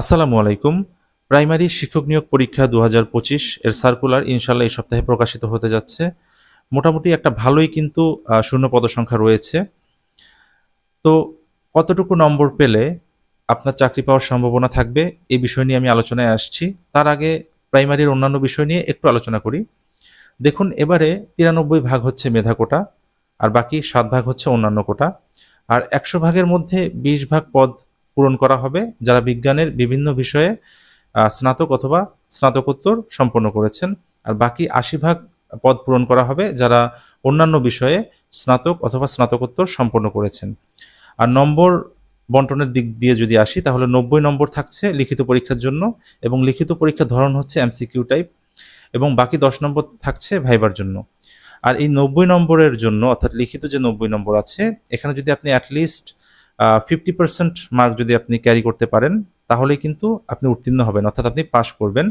আসসালামু আলাইকুম। প্রাইমারি শিক্ষক নিয়োগ পরীক্ষা দু হাজার পঁচিশ এর সার্কুলার ইনশাল্লাহ এই সপ্তাহে প্রকাশিত হতে যাচ্ছে। মোটামুটি একটা ভালোই কিন্তু শূন্য পদসংখ্যা রয়েছে। তো কতটুকু নম্বর পেলে আপনার চাকরি পাওয়ার সম্ভাবনা থাকবে এই বিষয় নিয়ে আমি আলোচনায় আসছি। তার আগে প্রাইমারির অন্যান্য বিষয় নিয়ে একটু আলোচনা করি। দেখুন, এবারে তিরানব্বই ভাগ হচ্ছে মেধা কোটা আর বাকি সাত ভাগ হচ্ছে অন্যান্য কোটা। আর একশো ভাগের মধ্যে বিশ ভাগ পদ পূরণ করা হবে, যারা বিজ্ঞানের বিভিন্ন বিষয়ে স্নাতক অথবা স্নাতকোত্তর সম্পন্ন করেছেন। আর বাকি আশি ভাগ পদ পূরণ করা হবে, যারা অন্যান্য বিষয়ে স্নাতক অথবা স্নাতকোত্তর সম্পন্ন করেছেন। আর নম্বর বন্টনের দিক দিয়ে যদি আসি, তাহলে নব্বই নম্বর থাকছে লিখিত পরীক্ষার জন্য, এবং লিখিত পরীক্ষার ধরন হচ্ছে এমসিকিউ টাইপ, এবং বাকি দশ নম্বর থাকছে ভাইবার জন্য। আর এই নব্বই নম্বরের জন্য, অর্থাৎ লিখিত যে নব্বই নম্বর আছে, এখানে যদি আপনি অ্যাটলিস্ট ফিফটি পার্সেন্ট মার্ক যদি আপনি ক্যারি করতে পারেন তাহলে কিন্তু আপনি উত্তীর্ণ হবেন, অর্থাৎ আপনি পাশ করবেন।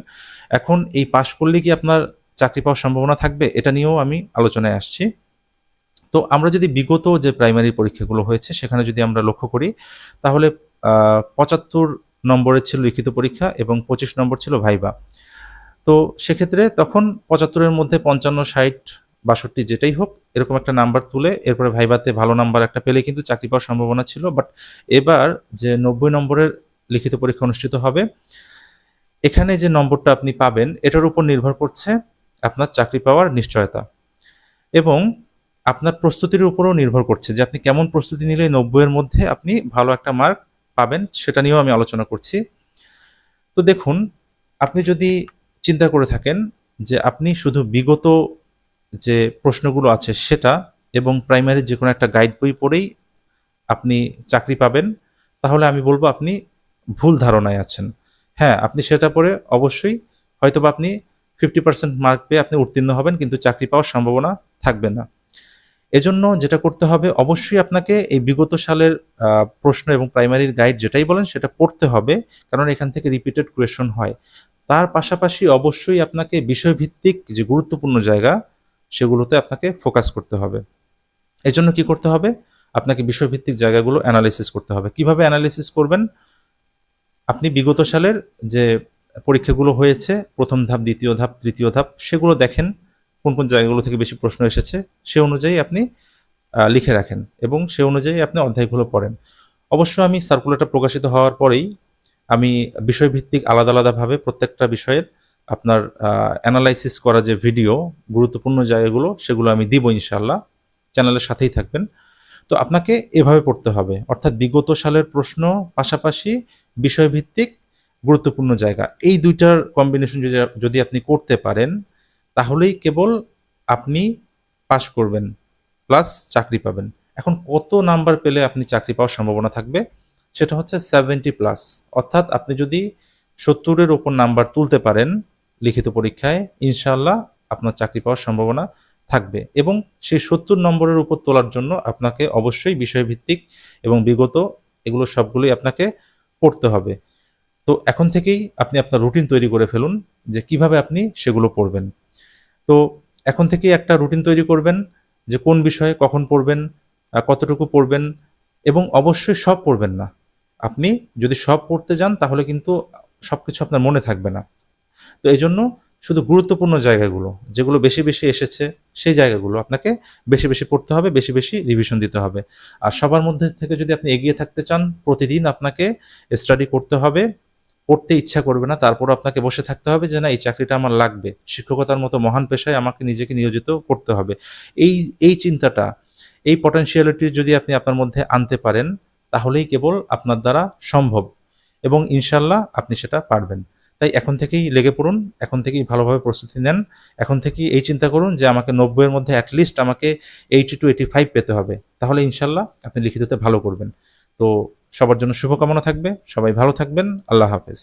এখন এই পাশ করলে কি আপনার চাকরি পাওয়ার সম্ভাবনা থাকবে? এটা নিয়েও আমি আলোচনায় আসছি। তো আমরা যদি বিগত যে প্রাইমারি পরীক্ষাগুলো হয়েছে, সেখানে যদি আমরা লক্ষ্য করি, তাহলে পঁচাত্তর নম্বরের ছিল লিখিত পরীক্ষা এবং পঁচিশ নম্বর ছিল ভাইবা। তো সেক্ষেত্রে তখন পঁচাত্তরের মধ্যে পঞ্চান্ন, ষাট বাষট্টি যেটাই হোক, এরকম একটা নাম্বার তুলে এরপরে ভাইবাতে ভালো নাম্বার একটা পেলে কিন্তু চাকরি পাওয়ার সম্ভাবনা ছিল। বাট এবার যে নব্বই নম্বরের লিখিত পরীক্ষা অনুষ্ঠিত হবে, এখানে যে নম্বরটা আপনি পাবেন, এটার উপর নির্ভর করছে আপনার চাকরি পাওয়ার নিশ্চয়তা। এবং আপনার প্রস্তুতির উপরও নির্ভর করছে যে আপনি কেমন প্রস্তুতি নিলে নব্বইয়ের মধ্যে আপনি ভালো একটা মার্ক পাবেন, সেটা নিয়েও আমি আলোচনা করছি। তো দেখুন, আপনি যদি চিন্তা করে থাকেন যে আপনি শুধু বিগত যে প্রশ্নগুলো আছে সেটা এবং প্রাইমারির যে কোনো একটা গাইড বই পড়েই আপনি চাকরি পাবেন, তাহলে আমি বলব আপনি ভুল ধারণায় আছেন। হ্যাঁ আপনি সেটা পড়ে অবশ্যই হয়তোবা আপনি ফিফটি পার্সেন্ট মার্ক পেয়ে আপনি উত্তীর্ণ হবেন, কিন্তু চাকরি পাওয়ার সম্ভাবনা থাকবে না। এজন্য যেটা করতে হবে অবশ্যই আপনাকে এই বিগত সালের প্রশ্ন এবং প্রাইমারির গাইড যেটাই বলেন সেটা পড়তে হবে, কারণ এখান থেকে রিপিটেড কোয়েশন হয়। তার পাশাপাশি অবশ্যই আপনাকে বিষয়ভিত্তিক যে গুরুত্বপূর্ণ জায়গা সেগুলোতে আপনাকে ফোকাস করতে হবে। এই জন্য কী করতে হবে? আপনাকে বিষয়ভিত্তিক জায়গাগুলো অ্যানালাইসিস করতে হবে। কীভাবে অ্যানালাইসিস করবেন? আপনি বিগত সালের যে পরীক্ষাগুলো হয়েছে, প্রথম ধাপ, দ্বিতীয় ধাপ, তৃতীয় ধাপ, সেগুলো দেখেন, কোন কোন জায়গাগুলো থেকে বেশি প্রশ্ন এসেছে, সে অনুযায়ী আপনি লিখে রাখেন এবং সে অনুযায়ী আপনি অধ্যায়গুলো পড়েন। অবশ্য আমি সার্কুলারটা প্রকাশিত হওয়ার পরেই আমি বিষয়ভিত্তিক আলাদা আলাদাভাবে প্রত্যেকটা বিষয়ের আপনার অ্যানালাইসিস করা যে ভিডিও গুরুত্বপূর্ণ জায়গাগুলো, সেগুলো আমি দিব ইনশাল্লাহ চ্যানেলের সাথেই থাকবেন। তো আপনাকে এভাবে পড়তে হবে। অর্থাৎ বিগত সালের প্রশ্ন, পাশাপাশি বিষয়ভিত্তিক গুরুত্বপূর্ণ জায়গা। এই দুইটার কম্বিনেশন যদি যদি আপনি করতে পারেন, তাহলেই কেবল আপনি পাশ করবেন প্লাস চাকরি পাবেন। এখন কত নাম্বার পেলে আপনি চাকরি পাওয়ার সম্ভাবনা থাকবে? সেটা হচ্ছে সেভেন্টি প্লাস অর্থাৎ আপনি যদি সত্তরের ওপর নাম্বার তুলতে পারেন লিখিত পরীক্ষায় ইনশাল্লাহ আপনার চাকরি পাওয়ার সম্ভাবনা থাকবে এবং সেই সত্তর নম্বরের উপর তোলার জন্য আপনাকে অবশ্যই বিষয়ভিত্তিক এবং বিগত এগুলো সবগুলোই আপনাকে পড়তে হবে। তো এখন থেকেই আপনি আপনার রুটিন তৈরি করে ফেলুন যে কীভাবে আপনি সেগুলো পড়বেন। তো এখন থেকেই একটা রুটিন তৈরি করবেন যে কোন বিষয়ে কখন পড়বেন কতটুকু পড়বেন এবং অবশ্যই সব পড়বেন না। আপনি যদি সব পড়তে যান তাহলে কিন্তু সব কিছু আপনার মনে থাকবে না। তো এই জন্য শুধু গুরুত্বপূর্ণ জায়গাগুলো, যেগুলো বেশি বেশি এসেছে, সেই জায়গাগুলো আপনাকে বেশি বেশি পড়তে হবে, বেশি বেশি রিভিশন দিতে হবে। আর সবার মধ্যে থেকে যদি আপনি এগিয়ে থাকতে চান, প্রতিদিন আপনাকে স্টাডি করতে হবে, পড়তে ইচ্ছা করবে না তারপর আপনাকে বসে থাকতে হবে যে না, এই চাকরিটা আমার লাগবে। শিক্ষকতার মতো মহান পেশায় আমাকে নিজেকে নিয়োজিত করতে হবে। এই এই চিন্তাটা, এই পটেনশিয়ালিটি যদি আপনি আপনার মধ্যে আনতে পারেন, তাহলেই কেবল আপনার দ্বারা সম্ভব এবং ইনশাল্লাহ আপনি সেটা পারবেন। তাই এখন থেকেই লেগে পড়ুন, এখন থেকেই ভালোভাবে প্রস্তুতি নেন, এখন থেকেই এই চিন্তা করুন যে আমাকে নব্বইয়ের মধ্যে অ্যাটলিস্ট আমাকে এইটি টু এইটি ফাইভ পেতে হবে। তাহলে ইনশাল্লাহ আপনি লিখিততে ভালো করবেন। তো সবার জন্য শুভকামনা থাকবে, সবাই ভালো থাকবেন, আল্লাহ হাফেজ।